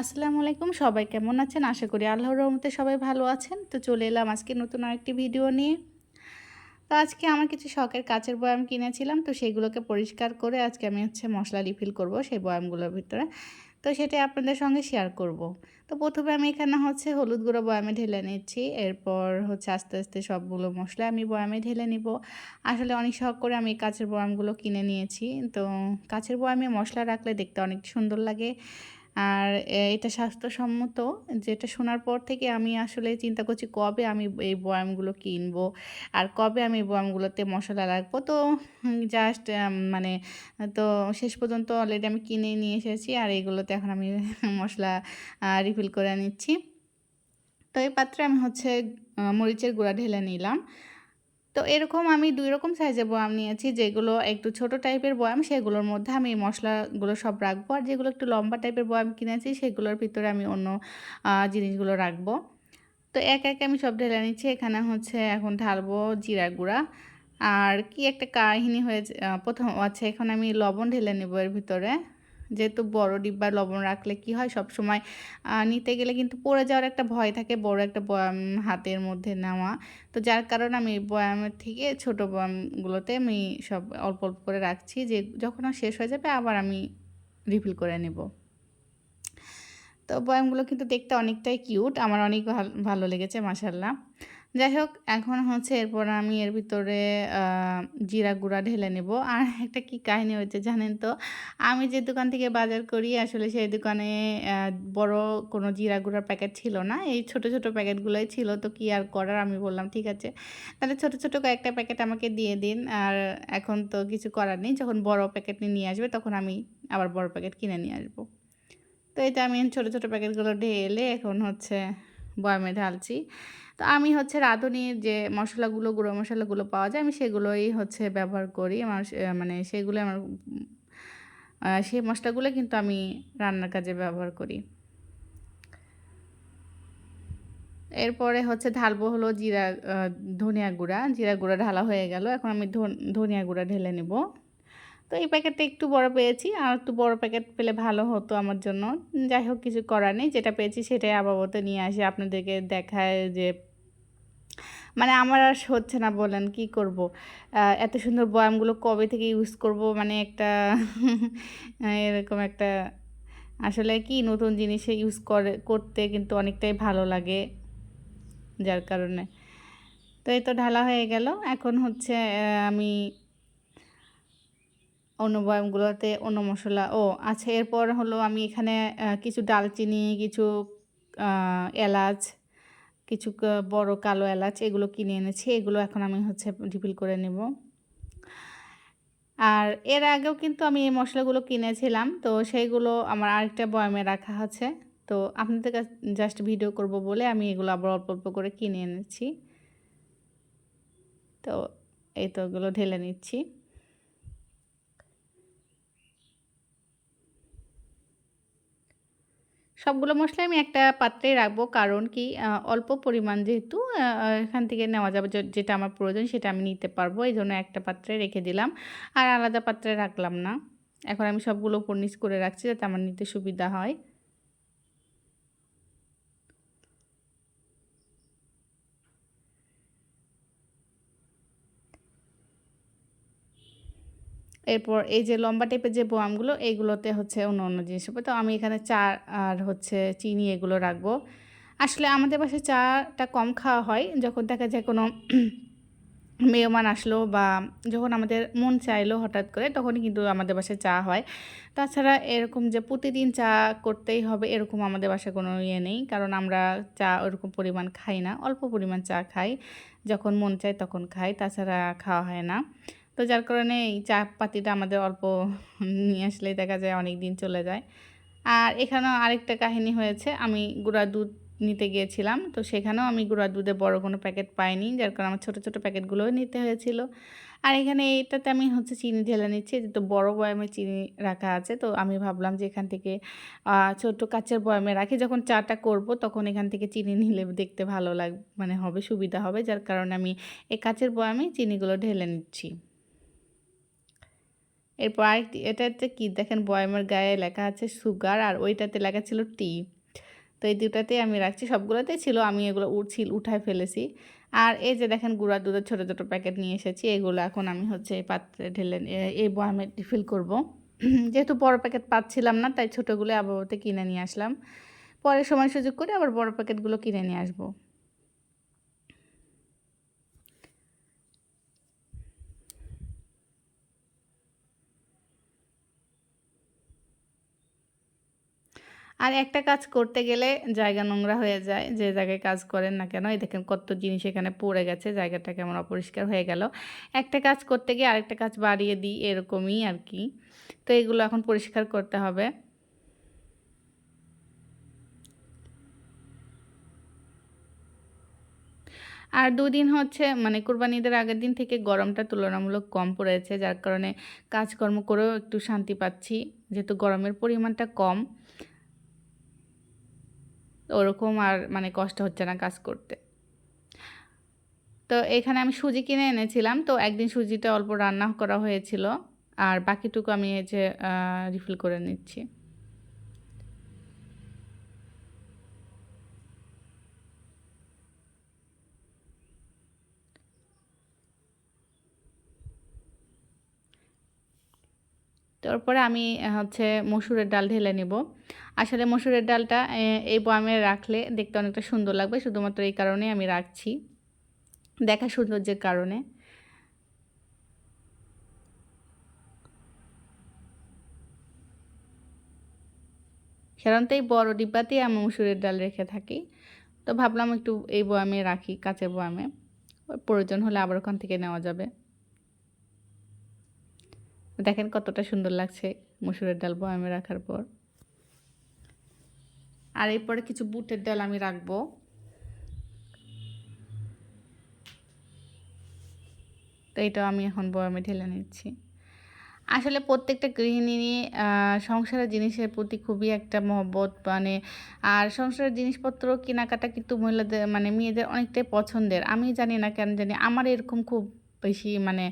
আসসালামু আলাইকুম। সবাই কেমন আছেন? আশা করি আল্লাহর রহমতে সবাই ভালো আছেন। তো চলে এলাম আজকে নতুন আরেকটি ভিডিও নিয়ে। তো আজকে আমার কিছু শখের কাচের বয়াম কিনেছিলাম। তো সেগুলোকে পরিষ্কার করে আজকে আমি হচ্ছে মশলা রিফিল করব সেই বয়ামগুলোর ভিতরে। তো সেটাই আপনাদের সঙ্গে শেয়ার করব। তো প্রথমে আমি এখানে হচ্ছে হলুদ গুঁড়ো বয়ামে ঢেলে নিচ্ছি। এরপর হচ্ছে আস্তে আস্তে সবগুলো মশলা আমি বয়ামে ঢেলে নিব। আসলে অনেক শখ করে আমি কাচের বয়ামগুলো কিনে নিয়েছি। তো কাচের বয়ামে মশলা রাখলে দেখতে অনেক সুন্দর লাগে। আর এটা স্বাস্থ্যসম্মত, যেটা শোনার পর থেকে আমি আসলে চিন্তা করছি কবে আমি এই বয়ামগুলো কিনবো, আর কবে আমি বয়ামগুলোতে মশলা রাখব। তো জাস্ট মানে তো শেষ পর্যন্ত অলরেডি আমি কিনে নিয়ে এসেছি আর এইগুলোতে এখন আমি মশলা রিফিল করে নিচ্ছি। তো এই পাত্রে আমি হচ্ছে মরিচের গুঁড়া ঢেলে নিলাম। তো এরকম আমি দুই রকম সাইজের বয়াম নিয়েছি, যেগুলো একটু ছোট টাইপের বয়াম, সেগুলোর মধ্যে আমি মশলাগুলো সব রাখব। আর যেগুলো একটু লম্বা টাইপের বয়াম কিনেছি, সেগুলোর ভিতরে আমি অন্য জিনিসগুলো রাখব। তো এক এক আমি সব ঢেলে নিচ্ছি। এখানে হচ্ছে এখন ঢালবো জিরা গুঁড়া। আর কি একটা কাহিনী হয়েছে প্রথম আচ্ছা এখন আমি লবণ ঢেলে নেব এর ভিতরে। যেহেতু বড় ডিব্বা লবণ রাখলে কি হয়? সব সময় নিতে গেলে কিন্তু পড়ে যাওয়ার একটা ভয় থাকে, বড় একটা বয়াম হাতের মধ্যে নেওয়া। তো যার কারণে আমি বয়ামের থেকে ছোট বয়ামগুলোতে আমি সব অল্প অল্প করে রাখছি। যে, যখন শেষ হয়ে যাবে, আবার আমি রিফিল করে নেব। তো বয়ামগুলো কিন্তু দেখতে অনেকটাই কিউট। আমার অনেক ভালো লেগেছে মাসাল্লাহ যাই হোক, এখন হচ্ছে এরপর আমি এর ভিতরে জিরা গুঁড়া ঢেলে নেব। আর একটা কি কাহিনী হয়েছে জানেন তো? আমি যে দোকান থেকে বাজার করি, আসলে সেই দোকানে বড় কোনো জিরা গুঁড়ার প্যাকেট ছিল না। এই ছোট ছোট প্যাকেটগুলোই ছিল, তো কি আর করার? আমি বললাম, ঠিক আছে। তাহলে ছোট ছোট কয়েকটা প্যাকেট আমাকে দিয়ে দিন। আর এখন তো কিছু করার নেই। যখন বড় প্যাকেট নিয়ে আসবে, তখন আমি আবার বড় প্যাকেট কিনে নিয়ে আসব। তো এটা আমি ছোটো ছোটো প্যাকেটগুলো ঢেলে এখন হচ্ছে বয়ামে ঢালছি। তো আমি হচ্ছে রাঁধুনির যে মশলাগুলো, গুঁড়ো মশলাগুলো পাওয়া যায়, আমি সেগুলোই হচ্ছে ব্যবহার করি। আমার মানে সেগুলো আমার সেই মশলাগুলো কিন্তু আমি রান্নার কাজে ব্যবহার করি। এরপরে হচ্ছে ঢালবো হলো জিরা ধনিয়া গুঁড়া। জিরা গুঁড়া ঢালা হয়ে গেল। এখন আমি ধনিয়া গুঁড়া ঢেলে নেব। তো এই প্যাকেটটা একটু বড় পেয়েছি। আর একটু বড় প্যাকেট পেলে ভালো হতো আমার জন্য। যাই হোক, কিছু করার নেই। যেটা পেয়েছি সেটাই আবাবত নিয়ে আসি। আপনাদেরকে দেখায় যে মানে আমার আর হচ্ছে না বলেন, কি করব? এত সুন্দর বয়ামগুলো কবে থেকে ইউজ করব? মানে একটা এরকম একটা, আসলে কি নতুন জিনিসে ইউজ করে, করতে কিন্তু অনেকটাই ভালো লাগে, যার কারণে। তো এই তো ঢালা হয়ে গেল। এখন হচ্ছে আমি অন্য বয়ামগুলোতে অন্য মশলা, ও আচ্ছা এরপর হলো আমি এখানে কিছু ডালচিনি, কিছু এলাচ কিছু বড় কালো এলাচ এগুলো কিনে এনেছি, এগুলো এখন আমি হচ্ছে রিফিল করে নেব। আর এর আগেও কিন্তু আমি এই মশলাগুলো কিনেছিলাম, তো সেইগুলো আমার আরেকটা বয়ামে রাখা আছে। তো আপনাদের কাছে, জাস্ট ভিডিও করব বলে আমি এগুলো আবার অল্প অল্প করে কিনে এনেছি। তো এই তো এগুলো ঢেলে নিচ্ছি। সবগুলো মশলা আমি একটা পাত্রে রাখব। কারণ কি অল্প পরিমাণ যেহেতু এখান থেকে নেওয়া যাবে। যেটা আমার প্রয়োজন সেটা আমি নিতে পারব। এই জন্য একটা পাত্রে রেখে দিলাম। আর আলাদা পাত্রে রাখলাম না। এখন আমি সবগুলো পর্নিশ করে রাখছি যাতে আমার নিতে সুবিধা হয়। এরপর এই যে লম্বা টাইপের যে বোয়ামগুলো এইগুলোতে হচ্ছে অন্য অন্য জিনিস তো আমি এখানে চা আর হচ্ছে চিনি এগুলো রাখব। আসলে আমাদের বাসায় চাটা কম খাওয়া হয়। যখন দেখা যায় কোনো মেহমান আসলো বা যখন আমাদের মন চাইলো হঠাৎ করে, তখনই কিন্তু আমাদের বাসায় চা হয়। তাছাড়া এরকম যে প্রতিদিন চা করতেই হবে, এরকম আমাদের বাসায় কোনো ইয়ে নেই। কারণ আমরা চা ওরকম পরিমাণ খাই না। অল্প পরিমাণ চা খাই। যখন মন চায় তখন খাই। তাছাড়া খাওয়া হয় না। তো যার কারণে এই চা পাতিটা আমাদের অল্প নিয়ে আসলেই দেখা যায় অনেক দিন চলে যায়। আর এখানেও আরেকটা কাহিনী হয়েছে, আমি গুঁড়া দুধ নিতে গিয়েছিলাম, তো সেখানেও আমি গুঁড়া দুধে বড় কোনো প্যাকেট পাইনি, যার কারণে আমার ছোটো ছোটো প্যাকেটগুলোও নিতে হয়েছিল। আর এখানে এইটাতে আমি হচ্ছে চিনি ঢেলে নিচ্ছি তো বড় বয়ামে চিনি রাখা আছে, তো আমি ভাবলাম যে এখান থেকে ছোট কাচের বয়ামে রাখি, যখন চাটা করব তখন এখান থেকে চিনি নিলে দেখতে ভালো লাগ মানে হবে, সুবিধা হবে, যার কারণে আমি এই কাচের বয়ামে চিনিগুলো ঢেলে নিচ্ছি। এরপর আরেকটি, এটাতে কি? দেখেন বয়ামের গায়ে লেখা আছে সুগার আর ওইটাতে লেখা ছিল টি। তো এই দুটাতেই আমি রাখছি সবগুলোতেই ছিল, আমি এগুলো উঠছিল উঠায় ফেলেছি। আর এই যে দেখেন গুঁড়া দুধের ছোটো ছোটো প্যাকেট নিয়ে এসেছি, এগুলো এখন আমি হচ্ছে এই পাত্রে ঢেলে এই বয়ামে রিফিল করব। যেহেতু বড় প্যাকেট পাচ্ছিলাম না, তাই ছোটোগুলো আবহাওয়াতে কিনে নিয়ে আসলাম। পরে সময় সুযোগ করে আবার বড় প্যাকেটগুলো কিনে নিয়ে আসব। আর একটা কাজ করতে গেলে জায়গা নোংরা হয়ে যায়, যে জায়গায় কাজ করেন না কেন? এই দেখেন কত জিনিস এখানে পড়ে গেছে, জায়গাটা কেমন অপরিষ্কার হয়ে গেল। একটা কাজ করতে গিয়ে আরেকটা কাজ বাড়িয়ে দিই, এরকমই আর কি। তো এগুলো এখন পরিষ্কার করতে হবে। আর দুদিন হচ্ছে মানে কোরবানিদের আগের দিন থেকে গরমটা তুলনামূলক কম পড়েছে, যার কারণে কাজকর্ম করেও একটু শান্তি পাচ্ছি, যেহেতু গরমের পরিমাণটা কম। ওরকম আর মানে কষ্ট হচ্ছে না কাজ করতে। তো এখানে আমি সুজি কিনে এনেছিলাম, তো একদিন সুজিটা অল্প রান্না করা হয়েছিল, আর বাকিটুকু আমি এই যে রিফিল করে নিচ্ছি। তারপরে আমি হচ্ছে মসুরের ডাল ঢেলে নিব। আসলে মসুরের ডালটা এই বয়ামে রাখলে দেখতে অনেকটা সুন্দর লাগবে, শুধুমাত্র এই কারণে আমি রাখছি। দেখা সৌন্দর্যের কারণে। সাধারণত এই বড় ডিব্বাতেই আমি মসুরের ডাল রেখে থাকি। তো ভাবলাম একটু এই বয়ামে রাখি, কাঁচের বয়ামে। প্রয়োজন হলে আবার ওখান থেকে নেওয়া যাবে। দেখেন কতটা সুন্দর লাগছে মসুরের ডাল বয়ামে রাখার পর। আর এরপরে কিছু বুটের ডাল আমি রাখব। তো এটাও আমি এখন বয়ামে ঢেলে নিচ্ছি। আসলে প্রত্যেকটা গৃহিণী সংসারের জিনিসের প্রতি খুবই একটা মহব্বত মানে আর সংসারের জিনিসপত্র কেনাকাটা কিন্তু মহিলাদের মানে মেয়েদের অনেকটাই পছন্দের। আমি জানি না কেন জানি, আমার এরকম খুব বেশি মানে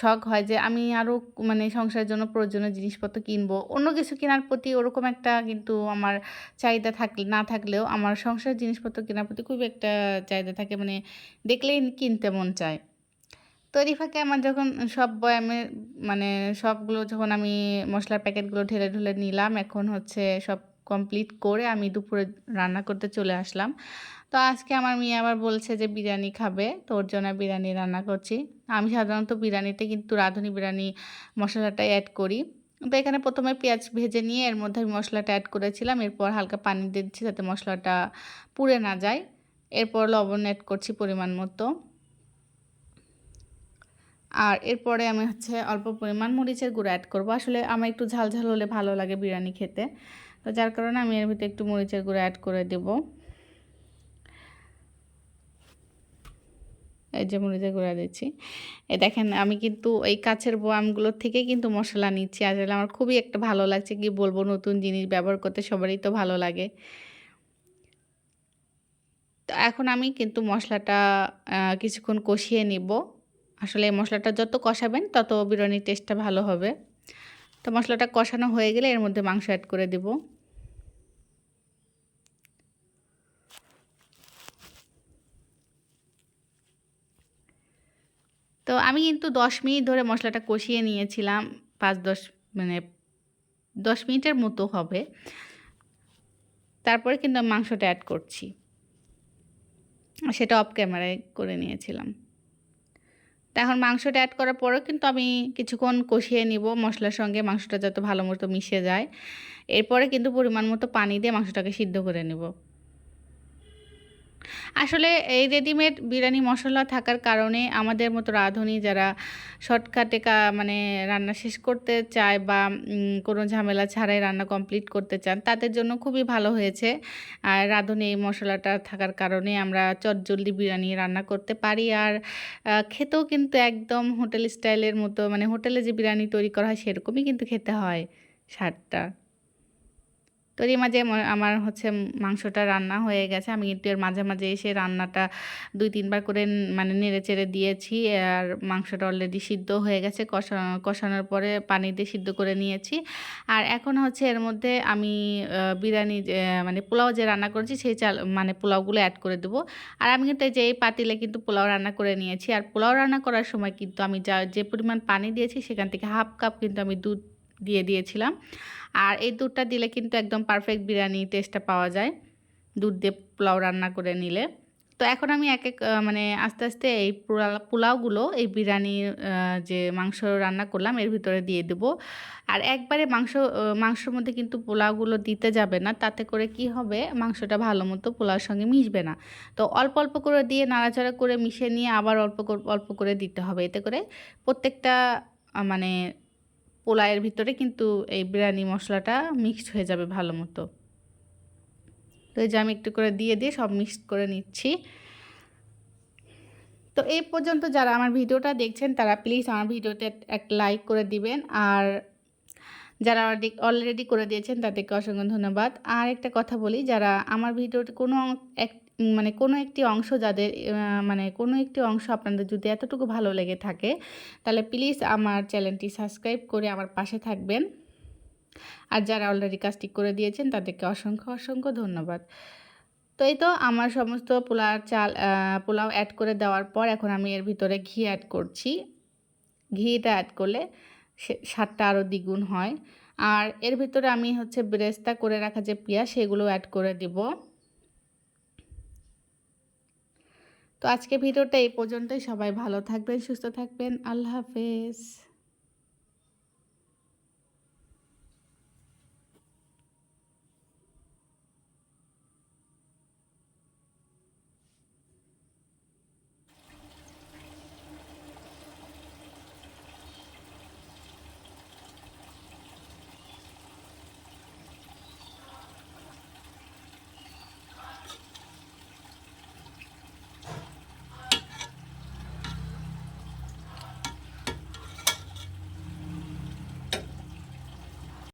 শখ হয় যে আমি আরও মানে সংসারের জন্য প্রয়োজনীয় জিনিসপত্র কিনবো। অন্য কিছু কেনার প্রতি ওরকম একটা কিন্তু আমার চাহিদা থাকলে না থাকলেও আমার সংসারের জিনিসপত্র কেনার প্রতি খুব একটা চাহিদা থাকে। মানে দেখলেই কিনতে মন চায়। তো রিফাকে আমার যখন সব বয়ামে মানে সবগুলো যখন আমি মশলার প্যাকেটগুলো ঢেলে ঢুলে নিলাম, এখন হচ্ছে সব কমপ্লিট করে আমি দুপুরে রান্না করতে চলে আসলাম। তো আজকে আমার মেয়ে আবার বলছে যে বিরিয়ানি খাবে, তো ওর জন্য বিরিয়ানি রান্না করছি। আমি সাধারণত বিরিয়ানিতে কিন্তু রাঁধুনি বিরিয়ানি মশলাটা অ্যাড করি। তো এখানে প্রথমে পেঁয়াজ ভেজে নিয়ে এর মধ্যে আমি মশলাটা অ্যাড করেছিলাম, এরপর হালকা পানি দিয়ে দিচ্ছি যাতে মশলাটা পুড়ে না যায়। এরপর লবণ অ্যাড করছি পরিমাণ মতো। আর এরপরে আমি হচ্ছে অল্প পরিমাণ মরিচের গুঁড়ো অ্যাড করব। আসলে আমার একটু ঝাল ঝাল হলে ভালো লাগে বিরিয়ানি খেতে। তো যার কারণে আমি এর ভিতরে একটু মরিচের গুঁড়ো অ্যাড করে দেবো। এই যে মরিচের গুঁড়া দিচ্ছি। এই দেখেন, আমি কিন্তু এই কাছের বোয়ামগুলোর থেকে কিন্তু মশলা নিচ্ছি। আসলে আমার খুবই একটা ভালো লাগছে কি বলব, নতুন জিনিস ব্যবহার করতে সবারই তো ভালো লাগে। তো এখন আমি কিন্তু মশলাটা কিছুক্ষণ কষিয়ে নিব। আসলে এই মশলাটা যত কষাবেন, তত বিরিয়ানির টেস্টটা ভালো হবে। তো মশলাটা কষানো হয়ে গেলে এর মধ্যে মাংস অ্যাড করে দেবো। তো আমি কিন্তু দশ মিনিট ধরে মশলাটা কষিয়ে নিয়েছিলাম, পাঁচ দশ মানে দশ মিনিটের মতো হবে। তারপরে কিন্তু মাংসটা অ্যাড করছি। সেটা অফ ক্যামেরায় করে নিয়েছিলাম। তো এখন মাংসটা অ্যাড করার পরেও কিন্তু আমি কিছুক্ষণ কষিয়ে নিব, মশলার সঙ্গে মাংসটা যত ভালো মতো মিশে যায়। এরপরে কিন্তু পরিমাণ মতো পানি দিয়ে মাংসটাকে সিদ্ধ করে নেব। আসলে এই রেডিমেড বিরিয়ানি মশলা থাকার কারণে আমাদের মতো রাঁধুনি যারা শর্টকাটে মানে রান্না শেষ করতে চায় বা কোনো ঝামেলা ছাড়াই রান্না কমপ্লিট করতে চান, তাদের জন্য খুবই ভালো হয়েছে। আর রাঁধুনি এই মশলাটা থাকার কারণে আমরা চটজলদি বিরিয়ানি রান্না করতে পারি। আর খেতেও কিন্তু একদম হোটেল স্টাইলের মতো মানে হোটেলে যে বিরিয়ানি তৈরি করা হয় সেরকমই কিন্তু খেতে হয় স্বাদটা। তো এর মাঝে আমার হচ্ছে মাংসটা রান্না হয়ে গেছে। আমি কিন্তু এর মাঝে মাঝে এসে রান্নাটা দুই তিনবার করে মানে নেড়ে চেড়ে দিয়েছি আর মাংসটা অলরেডি সিদ্ধ হয়ে গেছে। কষা কষানোর পরে পানি দিয়ে সিদ্ধ করে নিয়েছি। আর এখন হচ্ছে এর মধ্যে আমি বিরিয়ানি মানে পোলাও যে রান্না করেছি সেই চাল মানে পোলাওগুলো অ্যাড করে দেবো। আর আমি কিন্তু যে, এই পাতিলে কিন্তু পোলাও রান্না করে নিয়েছি। আর পোলাও রান্না করার সময় কিন্তু আমি যা, যে পরিমাণ পানি দিয়েছি সেখান থেকে হাফ কাপ কিন্তু আমি দুধ দিয়ে দিয়েছিলাম। আর এই দুধটা দিলে কিন্তু একদম পারফেক্ট বিরিয়ানি টেস্টটা পাওয়া যায়। দুধ দিয়ে পোলাও রান্না করে নিলে। তো এখন আমি এক এক মানে আস্তে আস্তে এই পোলা- পোলাওগুলো, এই বিরিয়ানির যে মাংস রান্না করলাম, এর ভিতরে দিয়ে দেবো। আর একবারে মাংস মাংসর মধ্যে কিন্তু পোলাওগুলো দিতে যাবে না। তাতে করে কি হবে? মাংসটা ভালো মতো পোলাওর সঙ্গে মিশবে না। তো অল্প অল্প করে দিয়ে নাড়াচাড়া করে মিশিয়ে নিয়ে আবার অল্প অল্প করে দিতে হবে। এতে করে প্রত্যেকটা মানে পোলাওয়ের ভিতরে কিন্তু এই বিরিয়ানি মশলাটা মিক্সড হয়ে যাবে ভালো মতো। তো এই যে আমি একটু করে দিয়ে দিয়ে সব মিক্সড করে নিচ্ছি। তো এই পর্যন্ত যারা আমার ভিডিওটা দেখছেন, তারা প্লিজ আমার ভিডিওতে একটা লাইক করে দিবেন। আর যারা অলরেডি করে দিয়েছেন, তাদেরকে অসংখ্য ধন্যবাদ। আর একটা কথা বলি, যারা আমার ভিডিওতে কোনো এক মানে কোনো একটি অংশ যাদের মানে কোনো একটি অংশ আপনাদের যদি এতটুকু ভালো লেগে থাকে, তাহলে প্লিজ আমার চ্যানেলটি সাবস্ক্রাইব করে আমার পাশে থাকবেন। আর যারা অলরেডি কাজটি করে দিয়েছেন, তাদেরকে অসংখ্য অসংখ্য ধন্যবাদ। তো এই তো আমার সমস্ত পোলাও চাল পোলাও অ্যাড করে দেওয়ার পর এখন আমি এর ভিতরে ঘি অ্যাড করছি। ঘিটা অ্যাড করলে স্বাদটা আরও দ্বিগুণ হয়। আর এর ভিতরে আমি হচ্ছে ব্রেস্তা করে রাখা যে পেঁয়াজ, সেগুলো অ্যাড করে দিব। তো আজকে ভিডিওটা এই পর্যন্তই। সবাই ভালো থাকবেন সুস্থ থাকবেন। আল্লাহ হাফেজ।